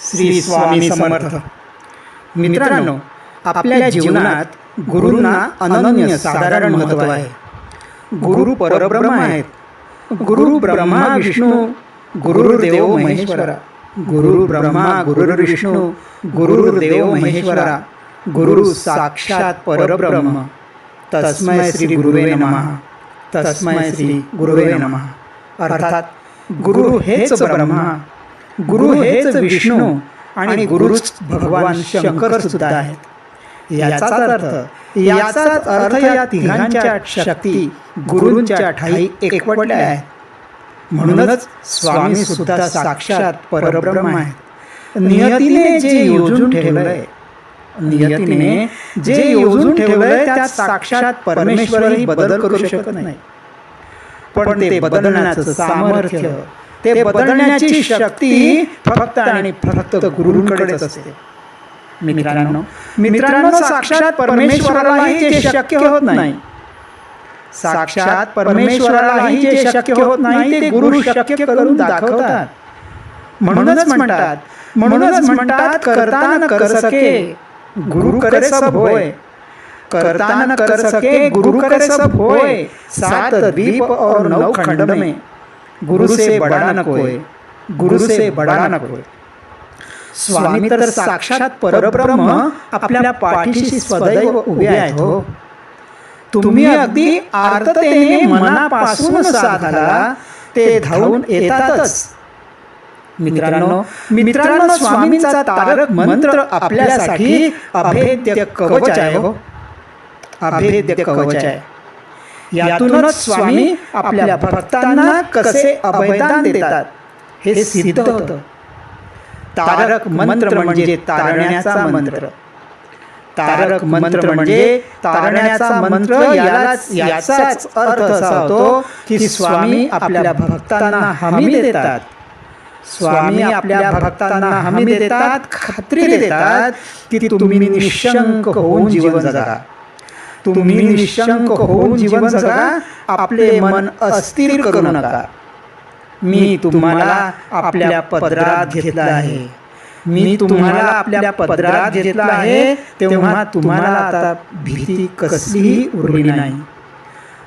श्री स्वामी समर्थ. मित्रांनो आपल्या जीवनात गुरूंना अनन्य साधारण महत्त्व आहे. गुरु परब्रह्म आहेत. गुरु ब्रह्मा विष्णू गुरुर्देव महेश्वरा. गुरु ब्रह्मा गुरुर्विष्णू गुरुर्देव महेश्वरा. गुरु साक्षात परब्रह्म. तस्मै श्री गुरुवे नमः. तस्मै श्री गुरुवे नमः. अर्थात गुरु हेच ब्रह्मा. गुरु हेच विष्णू आणि गुरुच भगवान शंकर सुद्धा आहेत. याचाच अर्थ याचाच अर्थ या तिघांच्या शक्ती गुरूंच्या ठाई एकवटल्या आहेत. म्हणूनच स्वामी सुद्धा साक्षात परब्रह्म आहेत. नियतीने जे योजून ठेवलंय नियतीने जे योजून ठेवलंय त्यात साक्षात परमेश्वरही बदल करू शकत नाही. पण ते बदलण्याचं सामर्थ्य ते बदलण्याची शक्ती फक्त आणि फक्त गुरुंकडेच असते. मित्रांनो मित्रांनो साक्षात परमेश्वरालाही जे शक्य होत नाही. साक्षात परमेश्वरालाही जे शक्य होत नाही ते गुरु शक्य करून दाखवतात. म्हणूनच म्हणतात म्हणूनच म्हणतात करता न कर सके. गुरु करे सब होय. करता न कर सके. गुरु करे सब होय. सात द्वीप और नौ खंड में. गुरु से बड़ा न कोय गुरु से बड़ा न कोय। स्वामी तर साक्षात परब्रह्म आपल्या पाठीशी सदैव उभे आहेत हो। तुम्ही अगदी आर्ततेने मनापासून साधाला ते धावून येतातच। मित्रांनो मित्रांनो स्वामींचा तारक मंत्र आपल्यासाठी अभेद्य कवच आहे हो। अभेद्य कवच आहे। यातूनच स्वामी आपल्या भक्तांना कसे अभयदान देतात हे सिद्ध होतं. तारक मंत्र म्हणजे तारण्याचा मंत्र. तारक मंत्र म्हणजे तारण्याचा मंत्र यालाच याचाच अर्थ असा होतो की स्वामी आपल्या भक्तांना हमी देतात. स्वामी आपल्या भक्तांना हमी देतात खात्री देतात की तुम्ही निशंक होऊन जीवन जगा. तुम्ही निशंक होऊन जीवन जगा आपले मन अस्थिर करू नका. मी तुम्हाला आपल्या पदरात घेतलं आहे. मी तुम्हाला आपल्या पदरात घेतलं आहे. तेव्हा तुम्हाला आता भीती कसलीही उरली नाही.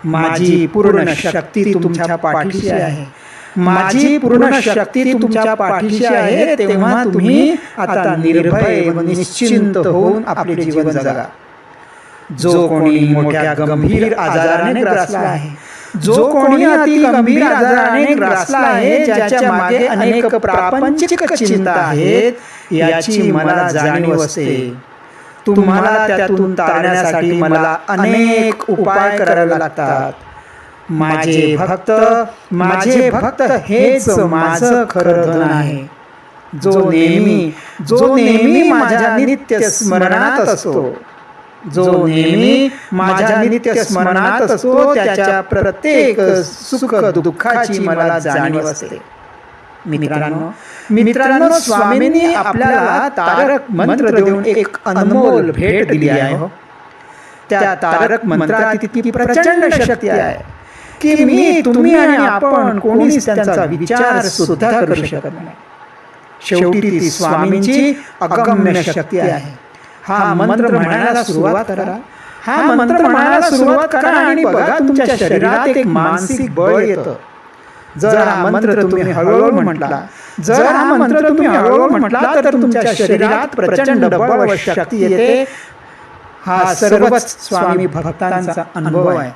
माझी पूर्ण शक्ती तुमच्या पाठीशी आहे. माझी पूर्ण शक्ती तुमच्या पाठीशी आहे. तेव्हा तुम्ही आता निर्भय व निश्चिंत होऊन आपले जीवन जगा. जो कोणी मोठ्या गंभीर आजाराने ग्रासला आहे. जो कोणी अति गंभीर आजाराने ग्रासला आहे ज्याच्या मागे अनेक प्रापंचिक चिंता आहेत याची मला जाणीव असते. तुम्हाला त्यातून तारण्यासाठी मला अनेक उपाय करावे लागतात. माझे भक्त माझे भक्त हेच माझं खरं धन आहे. जो नेहमी जो नेहमी माझ्या नित्य स्मरणात असतो जो नेहमी माझ्या नित्य स्मरणात असतो त्याच्या प्रत्येक सुख दुःखाची मला जाणीव असते. मित्रांनो मित्रांनो स्वामींनी आपल्याला तारक मंत्र देऊन एक अनमोल भेट दिली आहे. हो त्या तारक मंत्रात इतकी प्रचंड शक्ती आहे. की मी तुम्ही आणि आपण कोणीच त्यांचा विचार सुद्धा करू शकत नाही. शेवटी ती स्वामींची अगम्य शक्ती आहे. हा मंत्र म्हणायला सुरुवात करा. हा मंत्र म्हणायला सुरुवात करा आणि बघा तुमच्या शरीरात एक मानसिक बळ येतं. जर हा मंत्र तुम्ही हळूहळू म्हटला जर हा मंत्र तुम्ही हळूहळू म्हटला तर तुमच्या शरीरात प्रचंड बळ व शक्ती येते. हा सर्वच स्वामी भक्तांचा अनुभव आहे.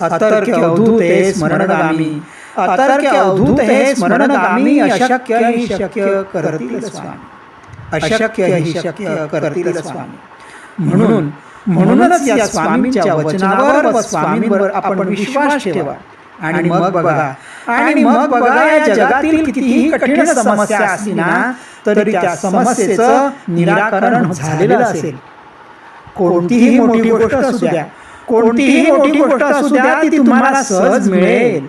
अतर्क्य अवधूत हे स्मरणगामी. अतर्क्य अवधूत हे स्मरणगामी अशक्य ही शक्य करतील स्वामी. अशक्य ही शक्य करतील स्वामी. म्हणून म्हणूनच या स्वामींच्या वचनावर व स्वामींवर आपण विश्वास ठेवा. आणि मग बघा आणि मग बघा या जगातील कितीही कठीण समस्या असली ना तरी त्या समस्येचं निराकरण झालेलं असेल. कोणतीही मोठी गोष्ट असू द्या. कोणतीही मोठी गोष्ट असू द्या ती तुम्हाला सहज मिळेल.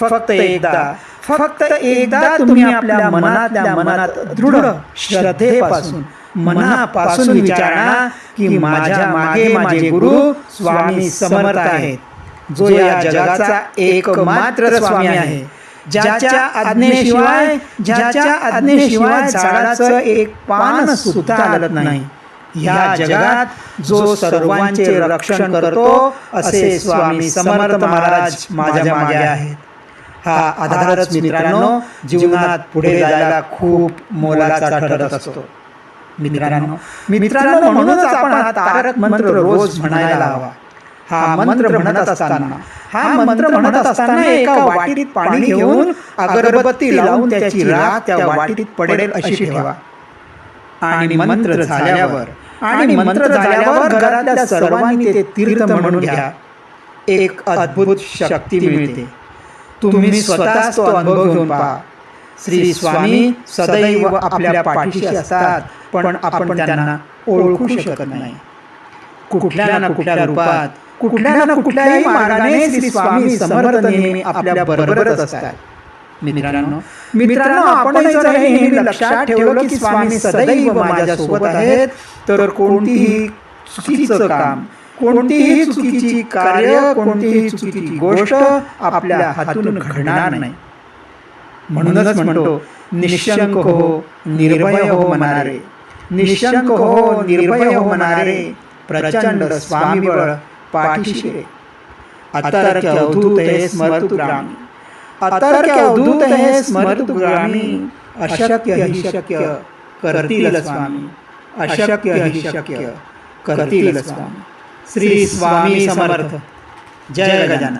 फक्त एकदा. फक्त एकदा तुम्ही आपल्या मनातल्या मनात दृढ श्रद्धेपासून मनापासून विचारा की माझ्या मागे माझे गुरु स्वामी समर्थ आहेत. जो या जगाचा एकमात्र स्वामी आहे. ज्याच्या आज्ञेशिवाय ज्याच्या आज्ञेशिवाय झाडाचं एक पान सुद्धा हलत नाही. या जगात जो सर्वांचे रक्षण करतो असे स्वामी समर्थ महाराज माझ्या मागे आहेत. हा आधारच मित्रांनो जीवनात पुढे जायला खूप मोलाचा ठरत असतो. मित्रांनो मित्रांनो म्हणूनच आपण हा तारक मंत्र रोज म्हणायला हवा. हा मंत्र म्हणत असताना हा मंत्र म्हणत असताना एका वाटीत पाणी घेऊन अगरबत्ती लावून त्याची राख त्या वाटीत पडेल अशी ठेवा. आणि मंत्र झाल्यावर आणि मंत्र झाल्यावर घरातल्या सर्वांनी ते तीर्थ म्हणून घ्या. एक अद्भुत शक्ती मिळते. तुम्ही स्वतःच तो अनुभव घेऊन पहा. श्री स्वामी सदैव आपल्या पाठीशी असतात पण आपण त्यांना ओळखू शकत नाही. कुठल्या ना कुठल्या रूपात कुठल्या ना कुठल्याही मार्गाने श्री स्वामी समर्थ नेहमी आपल्या बरोबरच असतात. मित्रांनो मित्रांनो आपण जर हे नेहमी लक्षात ठेवलं की स्वामी सदैव माझ्या सोबत आहेत तर कोणतीही चुकीचं काम कोणतीही चुकीची कार्य कोणतीही चुकीची गोष्ट आपल्या हातून घडणार नाही. म्हणूनच म्हणतो निशंक हो निर्भय हो मनारे. निशंक हो निर्भय हो मनारे. प्रचंड स्वामी बळ पाठीशी रे. अवधूत हे स्मरतु ग्रामी. अतर्क्य अवधूत हे स्मरतु ग्रामी. अशक्य हि शक्य करतील स्वामी. अशक्य हि शक्य करतील स्वामी. श्री स्वामी समर्थ. जय गजानन.